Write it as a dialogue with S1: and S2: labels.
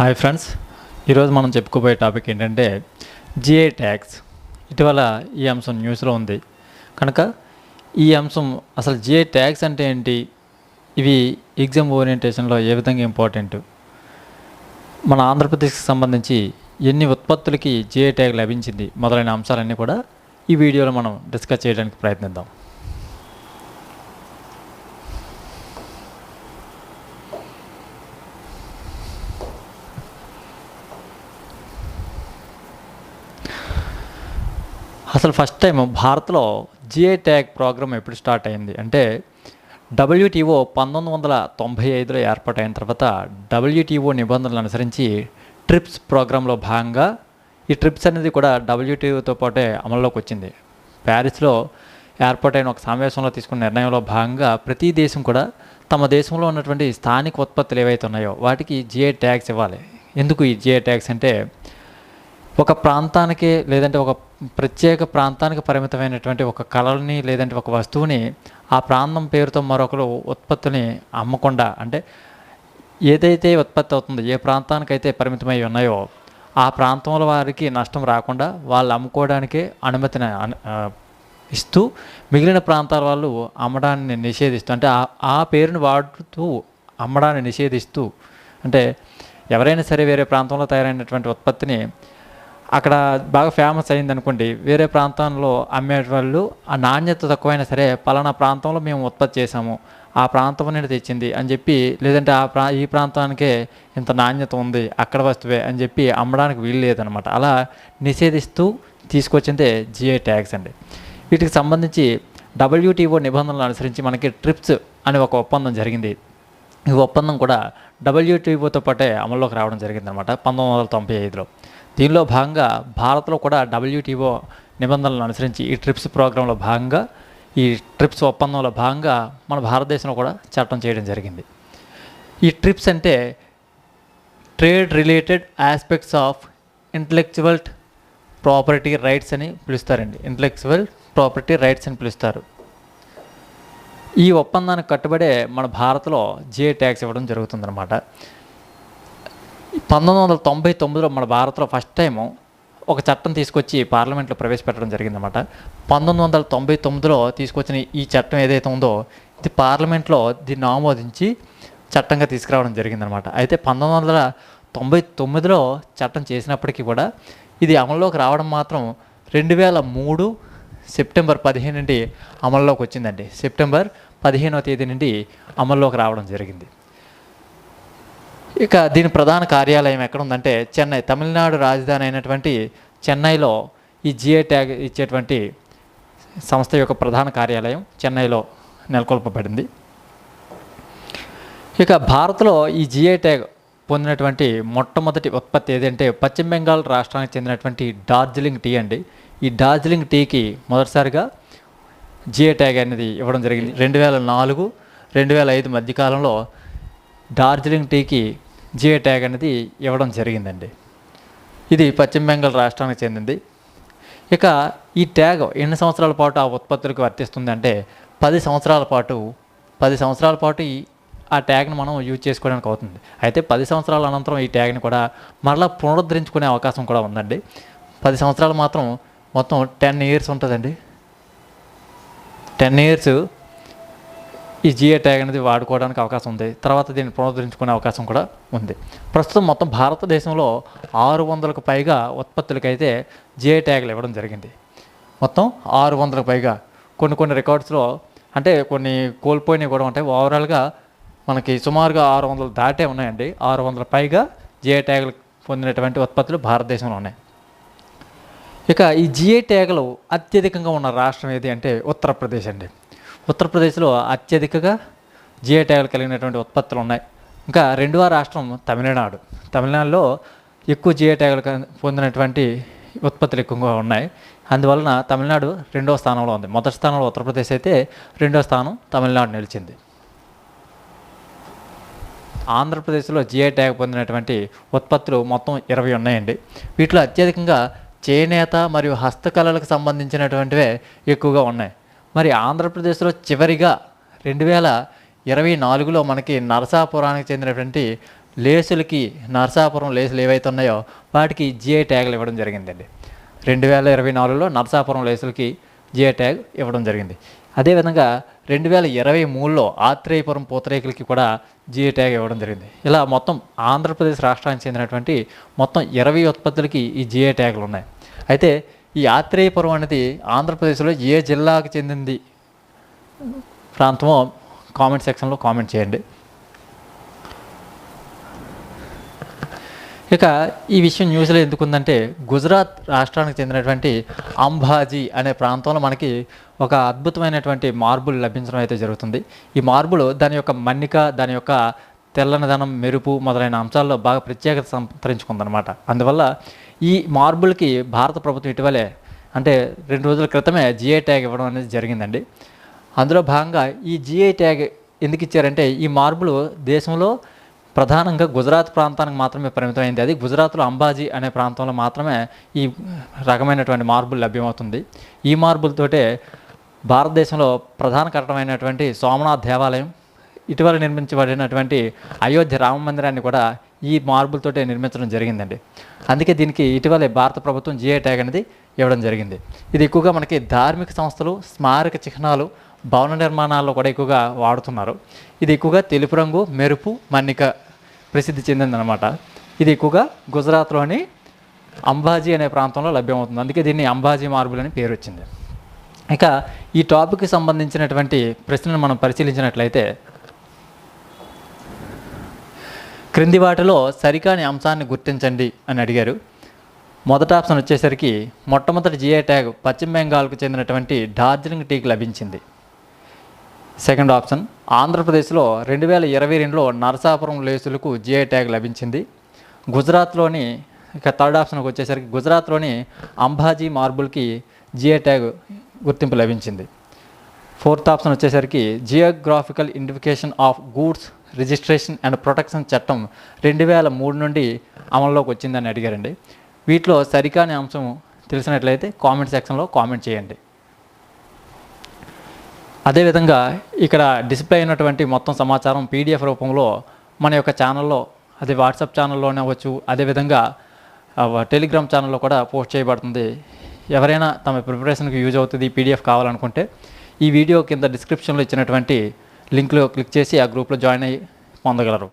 S1: Hi friends. ఈరోజు మనం చెప్పుకోబోయే టాపిక్ ఏంటంటే జిఐ ట్యాక్స్. ఇటీవల ఈ అంశం న్యూస్లో ఉంది. కనుక ఈ అంశం అసలు జిఐ ట్యాక్స్ అంటే ఏంటి? ఇవి ఎగ్జామ్ ఓరియంటేషన్లో ఏ విధంగా ఇంపార్టెంట్? మన ఆంధ్రప్రదేశ్కి సంబంధించి ఎన్ని ఉత్పత్తులకి జిఐ ట్యాగ్ లభించింది? మొదలైన అంశాలన్నీ కూడా ఈ వీడియోలో మనం డిస్కస్ చేయడానికి ప్రయత్నిద్దాం. అసలు ఫస్ట్ టైం భారత్లో జిఐ ట్యాగ్ ప్రోగ్రామ్ ఎప్పుడు స్టార్ట్ అయింది? అంటే డబ్ల్యూటీఓ పంతొమ్మిది వందల తొంభై ఐదులో ఏర్పాటైన తర్వాత డబ్ల్యూటీఓ నిబంధనలు అనుసరించి ట్రిప్స్ ప్రోగ్రాంలో భాగంగా ఈ ట్రిప్స్ అనేది కూడా డబ్ల్యూటీఓతో పాటే అమల్లోకి వచ్చింది. ప్యారిస్లో ఏర్పాటైన ఒక సమావేశంలో తీసుకున్న నిర్ణయంలో భాగంగా ప్రతి దేశం కూడా తమ దేశంలో ఉన్నటువంటి స్థానిక ఉత్పత్తులు ఏవైతే ఉన్నాయో వాటికి జిఐ ట్యాగ్స్ ఇవ్వాలి. ఎందుకు ఈ జిఐ ట్యాగ్స్ అంటే ఒక ప్రాంతానికి లేదంటే ఒక ప్రత్యేక ప్రాంతానికి పరిమితమైనటువంటి ఒక కళని లేదంటే ఒక వస్తువుని ఆ ప్రాంతం పేరుతో మరొకరు ఉత్పత్తిని అమ్మకుండా అంటే ఏదైతే ఉత్పత్తి అవుతుందో ఏ ప్రాంతానికైతే పరిమితమై ఉన్నాయో ఆ ప్రాంతంలో వారికి నష్టం రాకుండా వాళ్ళు అమ్ముకోవడానికే అనుమతిని ఇస్తూ మిగిలిన ప్రాంతాల వాళ్ళు అమ్మడాన్ని నిషేధిస్తూ అంటే ఆ ఆ పేరుని వాడుతూ అమ్మడాన్ని నిషేధిస్తూ అంటే ఎవరైనా సరే వేరే ప్రాంతంలో తయారైనటువంటి ఉత్పత్తిని అక్కడ బాగా ఫేమస్ అయింది అనుకోండి వేరే ప్రాంతంలో అమ్మే వాళ్ళు ఆ నాణ్యత తక్కువైనా సరే పలానా ప్రాంతంలో మేము ఉత్పత్తి చేసాము ఆ ప్రాంతం నుండి తెచ్చింది అని చెప్పి లేదంటే ఆ ప్రా ఈ ప్రాంతానికే ఇంత నాణ్యత ఉంది అక్కడ వస్తువే అని చెప్పి అమ్మడానికి వీలు లేదనమాట. అలా నిషేధిస్తూ తీసుకొచ్చిందే జిఐ ట్యాగ్స్ అండి. వీటికి సంబంధించి డబ్ల్యూటీఓ నిబంధనలు అనుసరించి మనకి ట్రిప్స్ అనే ఒక ఒప్పందం జరిగింది. ఈ ఒప్పందం కూడా డబ్ల్యూటీఓతో పాటే అమల్లోకి రావడం జరిగిందనమాట పంతొమ్మిది వందల తొంభై ఐదులో. దీనిలో భాగంగా భారత్లో కూడా డబ్ల్యూటీఓ నిబంధనలను అనుసరించి ఈ ట్రిప్స్ ప్రోగ్రాంలో భాగంగా ఈ ట్రిప్స్ ఒప్పందంలో భాగంగా మన భారతదేశంలో కూడా చట్టం చేయడం జరిగింది. ఈ ట్రిప్స్ అంటే trade related aspects of intellectual property rights అని పిలుస్తారండి. ఇంటలెక్చువల్ ప్రాపర్టీ రైట్స్ అని పిలుస్తారు. ఈ ఒప్పందానికి కట్టుబడే మన భారత్లో జిఏ ట్యాక్స్ ఇవ్వడం జరుగుతుందన్నమాట. పంతొమ్మిది వందల తొంభై తొమ్మిదిలో మన భారత్లో ఫస్ట్ టైం ఒక చట్టం తీసుకొచ్చి పార్లమెంట్లో ప్రవేశపెట్టడం జరిగిందన్నమాట. పంతొమ్మిది వందల తొంభై తొమ్మిదిలో తీసుకొచ్చిన ఈ చట్టం ఏదైతే ఉందో ఇది పార్లమెంట్లో దీన్ని ఆమోదించి చట్టంగా తీసుకురావడం జరిగిందనమాట అయితే పంతొమ్మిది వందల తొంభై తొమ్మిదిలో చట్టం చేసినప్పటికీ కూడా ఇది అమల్లోకి రావడం మాత్రం రెండు వేల మూడు సెప్టెంబర్ పదిహేను నుండి అమల్లోకి వచ్చిందండి. సెప్టెంబర్ పదిహేనవ తేదీ నుండి అమల్లోకి రావడం జరిగింది. ఇక దీని ప్రధాన కార్యాలయం ఎక్కడ ఉందంటే చెన్నై. తమిళనాడు రాజధాని అయినటువంటి చెన్నైలో ఈ జిఐ ట్యాగ్ ఇచ్చేటువంటి సంస్థ యొక్క ప్రధాన కార్యాలయం చెన్నైలో నెలకొల్పబడింది. ఇక భారత్లో ఈ జిఐ ట్యాగ్ పొందినటువంటి మొట్టమొదటి ఉత్పత్తి ఏదంటే పశ్చిమ బెంగాల్ రాష్ట్రానికి చెందినటువంటి డార్జిలింగ్ టీ అండి. ఈ డార్జిలింగ్ టీకి మొదటిసారిగా జిఐ ట్యాగ్ అనేది ఇవ్వడం జరిగింది. రెండు వేల నాలుగు రెండు వేల ఐదు మధ్యకాలంలో డార్జిలింగ్ టీకి జిఐ ట్యాగ్ అనేది ఇవ్వడం జరిగిందండి. ఇది పశ్చిమ బెంగాల్ రాష్ట్రానికి చెందింది. ఇక ఈ ట్యాగ్ ఎన్ని సంవత్సరాల పాటు ఆ ఉత్పత్తులకు వర్తిస్తుంది అంటే పది సంవత్సరాల పాటు పది సంవత్సరాల పాటు ఈ ఆ ట్యాగ్ని మనం యూజ్ చేసుకోవడానికి అవుతుంది. అయితే పది సంవత్సరాల అనంతరం ఈ ట్యాగ్ని కూడా మరలా పునరుద్ధరించుకునే అవకాశం కూడా ఉందండి. పది సంవత్సరాలు మాత్రం మొత్తం టెన్ ఇయర్స్ ఉంటుందండి. టెన్ ఇయర్స్ ఈ జిఏ ట్యాగ్ అనేది వాడుకోవడానికి అవకాశం ఉంది. తర్వాత దీన్ని పునరుద్ధరించుకునే అవకాశం కూడా ఉంది. ప్రస్తుతం మొత్తం భారతదేశంలో ఆరు వందలకు పైగా ఉత్పత్తులకైతే జిఐ ట్యాగ్లు ఇవ్వడం జరిగింది. మొత్తం ఆరు వందలకు పైగా కొన్ని కొన్ని రికార్డ్స్లో అంటే కొన్ని కోల్పోయినవి కూడా ఉంటాయి. ఓవరాల్గా మనకి సుమారుగా ఆరు వందలు దాటే ఉన్నాయండి. ఆరు వందల పైగా జిఐ ట్యాగులు పొందినటువంటి ఉత్పత్తులు భారతదేశంలో ఉన్నాయి. ఇక ఈ జిఐ ట్యాగులు అత్యధికంగా ఉన్న రాష్ట్రం ఏది అంటే ఉత్తరప్రదేశ్ అండి. ఉత్తరప్రదేశ్లో అత్యధికంగా జిఐ ట్యాగులు కలిగినటువంటి ఉత్పత్తులు ఉన్నాయి. ఇంకా రెండవ రాష్ట్రం తమిళనాడు. తమిళనాడులో ఎక్కువ జిఐ ట్యాగులు పొందినటువంటి ఉత్పత్తులు ఎక్కువగా ఉన్నాయి. అందువలన తమిళనాడు రెండవ స్థానంలో ఉంది. మొదటి స్థానంలో ఉత్తరప్రదేశ్ అయితే రెండవ స్థానం తమిళనాడు నిలిచింది. ఆంధ్రప్రదేశ్లో జిఐ ట్యాగ్ పొందినటువంటి ఉత్పత్తులు మొత్తం ఇరవై ఉన్నాయండి. వీటిలో అత్యధికంగా చేనేత మరియు హస్తకళలకు సంబంధించినటువంటివే ఎక్కువగా ఉన్నాయి. మరి ఆంధ్రప్రదేశ్లో చివరిగా రెండు వేల ఇరవై నాలుగులో మనకి నరసాపురానికి చెందినటువంటి లేసులకి నరసాపురం లేసులు ఏవైతే ఉన్నాయో వాటికి జిఐ ట్యాగ్లు ఇవ్వడం జరిగిందండి. రెండు వేల ఇరవై నాలుగులో నరసాపురం లేసులకి జిఐ ట్యాగ్ ఇవ్వడం జరిగింది. అదేవిధంగా రెండు వేల ఇరవై మూడులో ఆత్రేయపురం పూతరేకులకి కూడా జిఐ ట్యాగ్ ఇవ్వడం జరిగింది. ఇలా మొత్తం ఆంధ్రప్రదేశ్ రాష్ట్రానికి చెందినటువంటి మొత్తం ఇరవై ఉత్పత్తులకి ఈ జిఐ ట్యాగ్లు ఉన్నాయి. అయితే ఈ ఆత్రేయపురం అనేది ఆంధ్రప్రదేశ్లో ఏ జిల్లాకు చెందింది? ప్రాంతమో కామెంట్ సెక్షన్లో కామెంట్ చేయండి. ఇక ఈ విషయం న్యూస్లో ఎందుకు ఉందంటే గుజరాత్ రాష్ట్రానికి చెందినటువంటి అంబాజీ అనే ప్రాంతంలో మనకి ఒక అద్భుతమైనటువంటి మార్బుల్ లభించడం అయితే జరుగుతుంది. ఈ మార్బుల్ దాని యొక్క మన్నిక దాని యొక్క తెల్లనిదనం మెరుపు మొదలైన అంశాల్లో బాగా ప్రత్యేకత సంతరించుకుందనమాట అందువల్ల ఈ మార్బుల్కి భారత ప్రభుత్వం ఇటీవలే అంటే రెండు రోజుల క్రితమే జిఐ ట్యాగ్ ఇవ్వడం అనేది జరిగిందండి. అందులో భాగంగా ఈ జిఐ ట్యాగ్ ఎందుకు ఇచ్చారంటే ఈ మార్బుల్ దేశంలో ప్రధానంగా గుజరాత్ ప్రాంతానికి మాత్రమే పరిమితమైంది. అది గుజరాత్లో అంబాజీ అనే ప్రాంతంలో మాత్రమే ఈ రకమైనటువంటి మార్బుల్ లభ్యమవుతుంది. ఈ మార్బుల్తోటే భారతదేశంలో ప్రధాన కట్టమైనటువంటి సోమనాథ్ దేవాలయం ఇటీవల నిర్మించబడినటువంటి అయోధ్య రామ మందిరాన్ని కూడా ఈ మార్బుల్తోటే నిర్మించడం జరిగిందండి. అందుకే దీనికి ఇటీవలే భారత ప్రభుత్వం జిఐ ట్యాగ్ అనేది ఇవ్వడం జరిగింది. ఇది ఎక్కువగా మనకి ధార్మిక సంస్థలు స్మారక చిహ్నాలు భవన నిర్మాణాల్లో కూడా ఎక్కువగా వాడుతున్నారు. ఇది ఎక్కువగా తెలుపు రంగు మెరుపు మన్నిక ప్రసిద్ధి చెందిందనమాట ఇది ఎక్కువగా గుజరాత్లోని అంబాజీ అనే ప్రాంతంలో లభ్యమవుతుంది. అందుకే దీన్ని అంబాజీ మార్బుల్ అని పేరు వచ్చింది ఇక ఈ టాపిక్కి సంబంధించినటువంటి ప్రశ్నను మనం పరిశీలించినట్లయితే క్రింది వాటిలో సరికాని అంశాన్ని గుర్తించండి అని అడిగారు. మొదటి ఆప్షన్ వచ్చేసరికి మొట్టమొదటి జిఐ ట్యాగ్ పశ్చిమ బెంగాల్కు చెందినటువంటి డార్జిలింగ్ టీకి లభించింది. సెకండ్ ఆప్షన్ ఆంధ్రప్రదేశ్లో రెండు వేల ఇరవై రెండులో నరసాపురం లేసులకు జిఐ ట్యాగ్ లభించింది. గుజరాత్లోని ఇక థర్డ్ ఆప్షన్కి వచ్చేసరికి గుజరాత్లోని అంబాజీ మార్బుల్కి జిఐ ట్యాగ్ గుర్తింపు లభించింది. ఫోర్త్ ఆప్షన్ వచ్చేసరికి geographical indication of goods registration and protection చట్టం రెండు వేల మూడు నుండి అమల్లోకి వచ్చిందని అడిగారండి. వీటిలో సరికాని అంశం తెలిసినట్లయితే కామెంట్ సెక్షన్లో కామెంట్ చేయండి. అదేవిధంగా ఇక్కడ డిస్ప్లే అయినటువంటి మొత్తం సమాచారం పీడిఎఫ్ రూపంలో మన యొక్క ఛానల్లో అది వాట్సాప్ ఛానల్లోనే అవ్వచ్చు అదేవిధంగా టెలిగ్రామ్ ఛానల్లో కూడా పోస్ట్ చేయబడుతుంది. ఎవరైనా తమ ప్రిపరేషన్కి యూజ్ అవుతుంది పీడిఎఫ్ కావాలనుకుంటే ఈ వీడియో కింద డిస్క్రిప్షన్లో ఇచ్చినటువంటి లింక్లో క్లిక్ చేసి ఆ గ్రూప్లో జాయిన్ అయ్యి పొందగలరు.